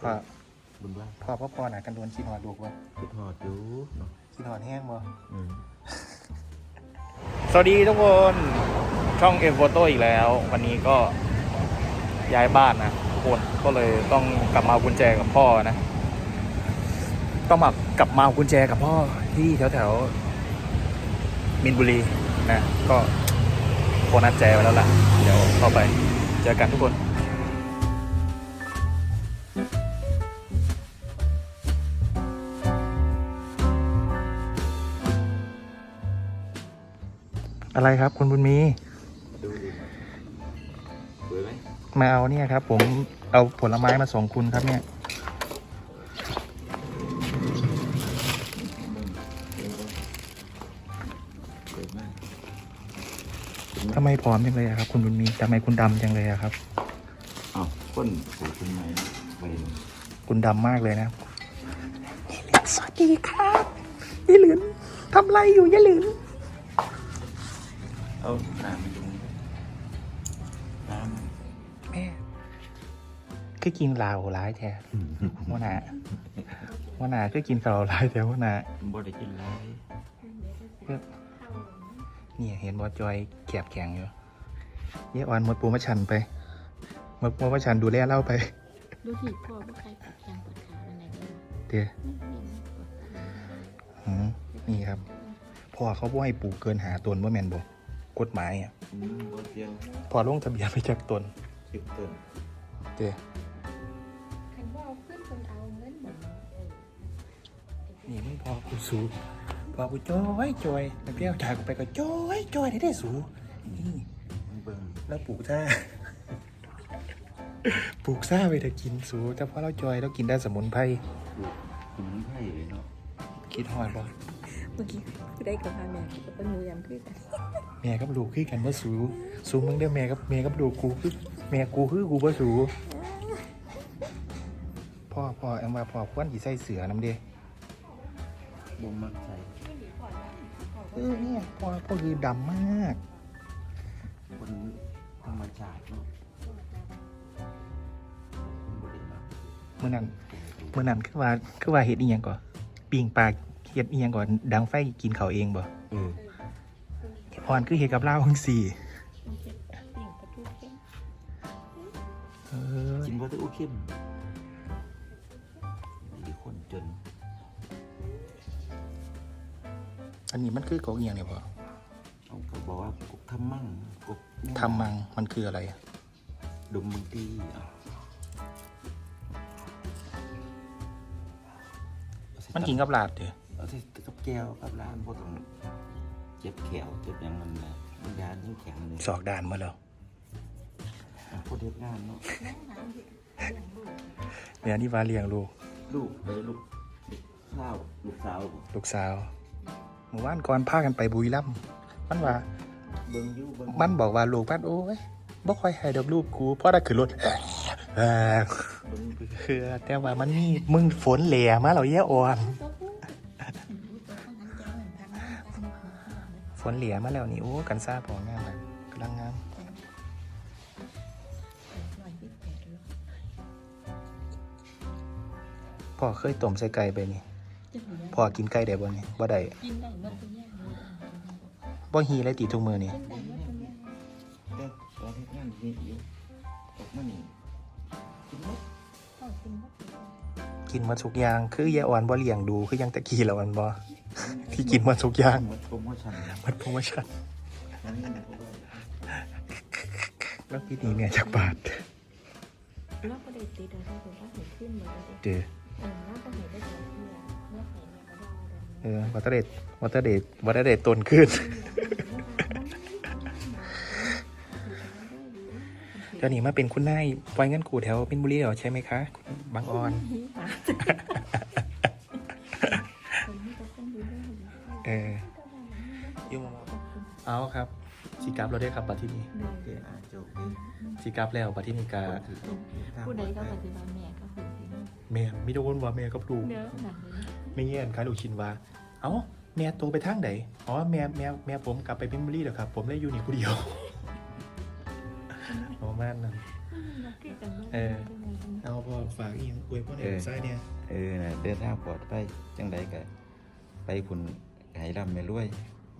พ่อบุญว่าพ่อพ่อพ่อหนากันโดนขี้หอดลูกวะคิดฮอดอยู่เนาะขี้หอดแห้งบ่อืมสวัสดีทุกคน ช่องเอ็มโฟโต้อีกแล้ว วันนี้ก็ย้ายบ้านนะทุกคนก็เลยต้องกลับมาเอากุญแจกับพ่อนะ ต้องมากลับมาเอากุญแจกับพ่อที่แถวแถวๆมินบุรีนะ ก็โคนัดแจไว้แล้วล่ะ เดี๋ยวเข้าไปเจอกันทุกคน อะไรครับ คุณบุญมีดูดิสวยไหมมาเอาเนี่ยครับ ผมเอาผลไม้มาส่งคุณครับเนี่ยสวยมากทำไมผอมจังเลยอะครับ คุณบุญมีทำไมคุณดำจังเลยอะครับ อ้าวก้นสวยขึ้นไหมไปหนึ่งคุณดำมากเลยนะสวัสดีครับยายหลืนทำไรอยู่ยายหลืน เอาน้ำไปตรงนี้น้แม่คือกินลาวร้ายแท้ำว่านาว่านาคือกินกะเราร้ายแท้ว่านาบ่ได้กินไรเนี่ยเห็นบอจอยแขบแข็งอยู่เยออนหมดปูมาชันไปหมดปูมาชันดูแลเล่าไป ดูสิพ่อว่าใครปวดแขนปวดขาอะไรเนี่ยเดี๋ยวไม่เห็นปวดขาอืมนี่ครับพ่อเขาบ่ให้ปลูกเกินหาตนว่าแมนบอก กฎหมายอะอืมบ่เที่ยวพอลงทะเบียนไปจากตนสิบต้นเดี๋ยวคันว่าเอาขึ้นคนเอาเงินหมดนี่มึงพอกูสูพอกูจอยจอยแล้วเปรี้ยวจากกูไปก็จอยจอยได้ได้สูนี่มันเบิ่งแล้วปลูกซ่า ปลูกซ่าไปแต่กินสูแต่พอเราจอยเรากินได้สมุนไพรปลูกสมุนไพรเลยเนาะ คิดฮอดบ่ เมื่อกี้คือได้กับพาแม่กับเป็นงูยำขึ้นกันแม่กับลูกคือกันว่าสูสูมึงเด้อแม่กับแม่กับลูกกูคือแม่กูคือกูบ่สูพ่อพ่อแอมว่าพ่อควรสิใส่เสือน้ำเด้บ่มักใส่เออเนี่ยพ่อพ่อคือดำมากคนธรรมชาติเนาะคนบ่ได้มักเมื่อนั้นเมื่อนั้นคือว่าคือว่าเฮ็ดอีหยังก่อนปิงปลาเฮ็ดอีหยังก่อนดังไฟกินเขาวเองบ่เอออ่อนคือเฮ็ดกับลาวจังซี่มันจะปิ่งประตูเข้มเออกินบ่ได้อู้เข้มมีคนจนอันนี้มันคือกกอีหยังเนี่ยพ่อเขาก็บอกว่ากกทำมั่งกกทำมังมันคืออะไรอะดมบางทีอะมันกินกับลาบเด้อ เอาใส่กับแก้วกับร้านพวกต้องเจ็บแขวเจ็บอย่างนั้นนะมันยานยิ่งแข็งเลยสอกด่านมาแล้วพวกเด็กงานเนาะเนี่ยนี่ว่าเลี้ยงลูก ลูกเลยลูกข้าวลูกสาวบ่ลูกสาวเมื่อวานก่อนพากันไปบุรีรัมย์มันว่าเบิ่งอยู่เบิ่งมันบอกว่าลูกมันโอ้ยบ่ค่อยให้ดอกลูกกูเพราะถ้าขึ้นรถเออเบิ่งไปคือแต่ว่ามันมีมึงฝนเหล่มาเราแย่อ่อน ฝนเหล่มาแล้วนี่โอ้กันซ่าพองามเลยกำลังงามพ่อเคยต้มใส่ไก่ไปนี่พ่อกินไก่ได้บ่นี่บ่ได้กินได้หมดทุกอย่างเลยบ่ฮีเลยติทุกมือนี่กินได้หมดทุกอย่างแต่ตอนเด็กงานนี่อยู่ออกมานี่กินหมดพ่อกินหมดทุกอย่างกินหมาทุกอย่างคือยายอ่อนบ่เลี้ยงดูคือยังตะกี้แล้วมันบ่ ที่กินหมาทุกอย่างหมดโปรโมชั่นนะมันโปรโมชั่นนั่นนี่เพราะว่าแล้วพี่นี่เนี่ยจากบาทแล้วก็ได้ตีได้ได้ผมว่าเห็นขึ้นมาเลยเจอเออแล้วก็เห็นได้แต่เพื่อแล้วเห็นเนี่ยก็รอเลยเออวัตเดตวัตเดตวัตเดตตนขึ้นเดี๋ยวนี้มาเป็นคุณนายปล่อยเงินกูแถวเป็นบุรีเหรอใช่ไหมคะคุณบางออน กราฟเราได้ครับบัตรที่นี่เดี๋ยวอาจจะโอเคสีกราฟแล้วบัตรที่นี่กาผู้ใดก็ปฏิบัติแม่ก็คือที่นี่แม่ไม่โดนว่าแม่กับลูกเนื้อหนังเลยไม่เงี้ยนขายลูกชิ้นว่า เอ้าแม่โตไปทางไหนอ๋อแม่แม่แม่ผมกลับไปเป็นบุรีแล้วครับ ผมเลยอยู่นี่ผู้เดียวประมาณนั้นเออเอาพอฝากอีกอวยพรในเออไส้เนี่ยเออน่ะเดินทางปลอดภัยจังใดก็ไปคุณไหร่ำไม่รวย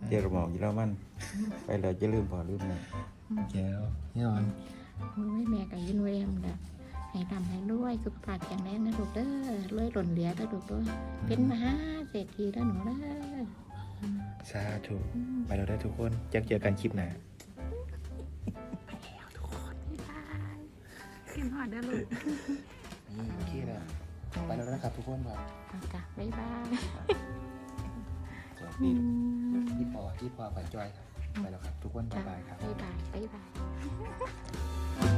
เดี๋ยวเราบอกอยู่แล้วมัน ไปแล้วจะลืมพอลืมแม่แก้วนี่นอนโอ้ยแม่กับยินเวมเด้อให้ทำให้รวยสุขภาพแข็งแรงนะลูกเด้อรวยหล่นเหลือเด้อลูกเด้อเป็นมหาเศรษฐีแล้วหนูเด้อสาธุไปเราได้ทุกคนจะเจอกันคลิปหน้าบ๊ายบายขึ้นหอดเด้อลูกนี่โอเคแล้วไปแล้วนะครับทุกคนครับเอาจ้ะบ๊ายบายสวัสอืดีม พี่ปอพี่ปอกับจอยครับ ไปแล้วครับ ทุกคนบ๊ายบายครับ บ๊ายบายบ๊ายบาย